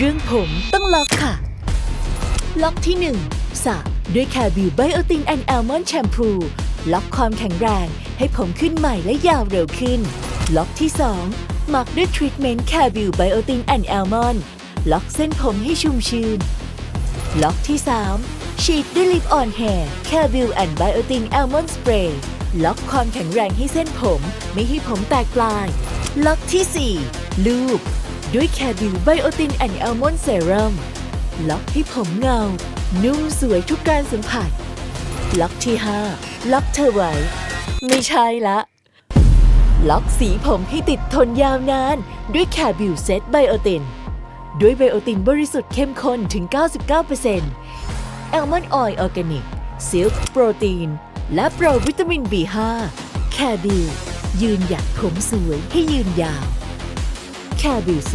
เรื่องผมต้องล็อกค่ะ ล็อกที่1สระด้วยแคบิวไบโอตินแอนแอลมอนแชมพูล็อกความแข็งแรงให้ผมขึ้นใหม่และยาวเร็วขึ้น ล็อกที่ 2 หมักด้วยทรีทเมนต์แคบิวไบโอตินแอนแอลมอนล็อกเส้นผมให้ชุ่มชื่นล็อกที่ 3 ฉีดด้วยลิปออนแฮร์แคบิวแอนไบโอตินแอลมอนสเปรย์ล็อกความแข็งแรงให้เส้นผม ไม่ให้ผมแตกปลาย ล็อกที่ 4 ลูบ ด้วยแคบิวไบโอตินแอนแอลมอนเซรั่มล็อกให้ผมเงา นุ่มสวยทุกการสัมผัส ล็อกที่ 5 ล็อกเธอไว้ ไม่ใช่ละ ล็อกสีผมให้ติดทนยาวนาน ด้วยแคบิวเซตไบโอติน ด้วยไบโอตินบริสุทธิ์เข้มข้นถึง 99%แอลมอนด์ออยล์ออร์แกนิกซิลค์โปรตีน และโปรวิตามิน B5 แคบิวยืนหยัดผมสวยให้ยืนยาว แคบิวเซ